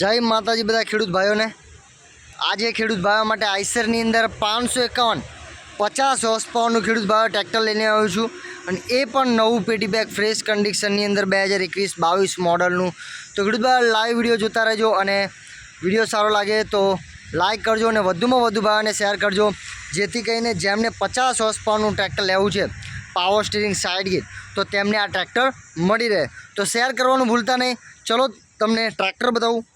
જય માતાજી બધા ખેડૂત ભાઈઓને. આજે ખેડૂત ભાઈઓ માટે આઈસરની અંદર પાંચસો એકાવન, પચાસ હોર્સ પાવરનું ખેડૂત ભાઈઓ ટ્રેક્ટર લઈને આવ્યો છું. અને એ પણ નવું પેટી બેગ ફ્રેશ કન્ડિશનની અંદર બે હજાર એકવીસ બાવીસ મોડલનું. તો ખેડૂત ભાઈ લાઈવ વીડિયો જોતા રહેજો અને વીડિયો સારો લાગે તો લાઈક કરજો અને વધુમાં વધુ ભાઈઓને શેર કરજો. જેથી કરીને જેમને પચાસ હોર્સ પાવરનું ટ્રેક્ટર લેવું છે પાવર સ્ટીરિંગ સાઇડ ગીર તો તેમને આ ટ્રેક્ટર મળી રહે. તો શેર કરવાનું ભૂલતા નહીં. ચલો તમને ટ્રેક્ટર બતાવું.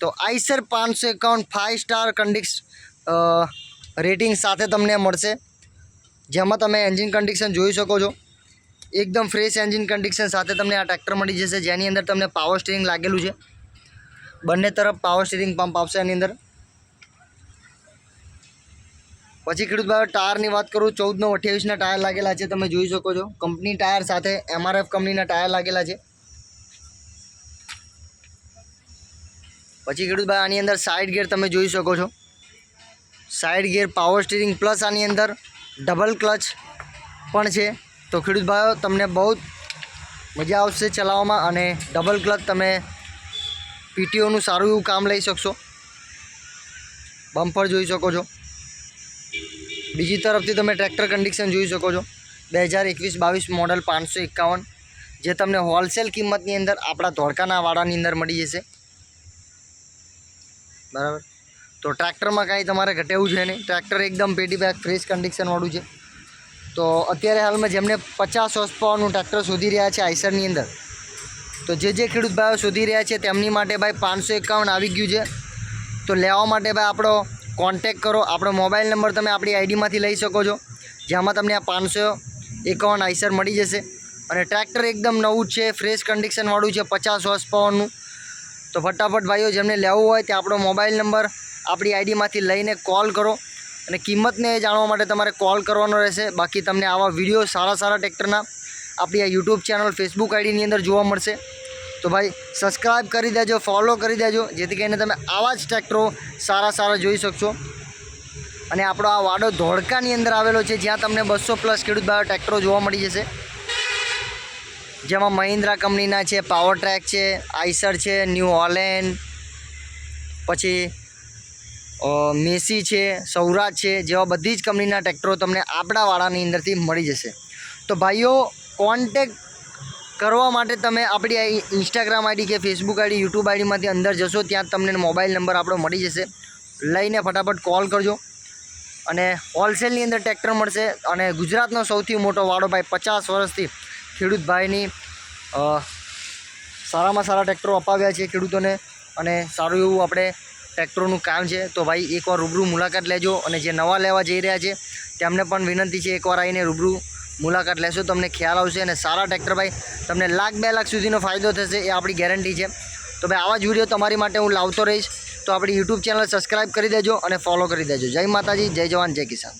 તો આઈસર પાંચસો એકાવન ફાઇવ સ્ટાર કન્ડિક્સ રેટિંગ સાથે તમને મળશે. જેમાં તમે એન્જિન કન્ડિશન જોઈ શકો છો. એકદમ ફ્રેશ એન્જિન કન્ડિશન સાથે તમને આ ટ્રેક્ટર મળી જશે, જેની અંદર તમને પાવર સ્ટીરિંગ લાગેલું છે. બંને તરફ પાવર સ્ટીરિંગ પંપ આવશે એની અંદર. પછી ખેડૂત ભાઈ ટાયરની વાત કરું ચૌદ નવ અઠ્યાવીસના ટાયર લાગેલા છે, તમે જોઈ શકો છો. કંપની ટાયર સાથે એમઆરએફ કંપનીના ટાયર લાગેલા છે. પછી ખેડૂત ભાઈ, આની અંદર સાઇડ ગેર તમે જોઈ શકો છો. Side gear power steering plus આની અંદર ડબલ ક્લચ પણ છે. તો ખેડૂત ભાઈઓ, તમને બહુ મજા આવશે ચલાવવામાં અને ડબલ ક્લચ તમે પીટીઓનું સારું એવું કામ લઈ શકશો. બમ્પર જોઈ શકો છો. બીજી તરફથી તમે ટ્રેક્ટર કન્ડિશન જોઈ શકો છો. બે હજાર એકવીસ બાવીસ મોડલ પાંચસો એકાવન, જે તમને હોલસેલ કિંમતની અંદર આપણા ધોળકાના વાડાની અંદર મળી જશે. બરાબર? તો ટ્રેક્ટરમાં કાંઈ તમારે ઘટેવું છે નહીં. ટ્રેક્ટર એકદમ પેટી બેગ ફ્રેશ કન્ડિશનવાળું છે. તો અત્યારે હાલમાં જેમને પચાસ હોર્સ પાવરનું ટ્રેક્ટર શોધી રહ્યા છે આઈસરની અંદર, તો જે જે ખેડૂત ભાઈઓ શોધી રહ્યા છે તેમની માટે ભાઈ પાંચસો એકાવન આવી ગયું છે. તો લેવા માટે ભાઈ આપણો કોન્ટેક કરો. આપણો મોબાઈલ નંબર તમે આપણી આઈડીમાંથી લઈ શકો છો, જેમાં તમને આ પાંચસો એકાવન આઈસર મળી જશે. અને ટ્રેક્ટર એકદમ નવું છે ફ્રેશ કન્ડિશનવાળું છે, પચાસ હોર્સ પાવરનું તો ફટાફટ ભાઈઓ, જેમને લેવું હોય તે આપણો મોબાઈલ નંબર આપણી આઈડીમાંથી લઈને કોલ કરો અને કિંમતને જાણવા માટે તમારે કોલ કરવાનો રહેશે. બાકી તમને આવા વીડિયો સારા સારા ટ્રેક્ટરના આપણી આ યુટ્યુબ ચેનલ, ફેસબુક આઈડીની અંદર જોવા મળશે. તો ભાઈ સબસ્ક્રાઈબ કરી દેજો, ફોલો કરી દેજો, જેથી કરીને તમે આવા જ ટ્રેક્ટરો સારા સારા જોઈ શકશો. અને આપણો આ વાડો ધોળકાની અંદર આવેલો છે, જ્યાં તમને બસો પ્લસ ખેડૂત ભાઈઓ ટ્રેક્ટરો જોવા મળી જશે. જેમાં મહિન્દ્રા કંપનીના છે પાવર ટ્રેક છે, આઈસર છે, ન્યૂ હોલેન્ડ પછી મેસી છે, સૌરાજ છે, જેવા બધી જ કંપનીના ટ્રેક્ટરો તમને આપણા વાળાની અંદરથી મળી જશે. તો ભાઈઓ કોન્ટેક કરવા માટે તમે આપણી ઇન્સ્ટાગ્રામ આઈડી કે ફેસબુક આઈડી યુટ્યુબ આઈડીમાંથી અંદર જશો, ત્યાં તમને મોબાઈલ નંબર આપણો મળી જશે. લઈને ફટાફટ કોલ કરજો. અને હોલસેલની અંદર ટ્રેક્ટર મળશે. અને ગુજરાતનો સૌથી મોટો વાડો ભાઈ પચાસ વર્ષથી ખેડૂત ભાઈની સારામાં સારા ટ્રેક્ટરો અપાવ્યા છે ખેડૂતોને અને સારું એવું આપણે ટ્રેક્ટરોનું કામ છે. તો ભાઈ એકવાર રૂબરૂ મુલાકાત લેજો અને જે નવા લેવા જઈ રહ્યા છે તેમને પણ વિનંતી છે એકવાર આવીને રૂબરૂ મુલાકાત લેશો. તમને ખ્યાલ આવશે અને સારા ટ્રેક્ટર ભાઈ તમને લાખ બે લાખ સુધીનો ફાયદો થશે એ આપણી ગેરંટી છે. તો ભાઈ આવા જ વીડિયો તમારી માટે હું લાવતો રહીશ. તો આપણી યુટ્યુબ ચેનલ સબસ્ક્રાઈબ કરી દેજો અને ફોલો કરી દેજો. જય માતાજી, જય જવાન, જય કિસાન.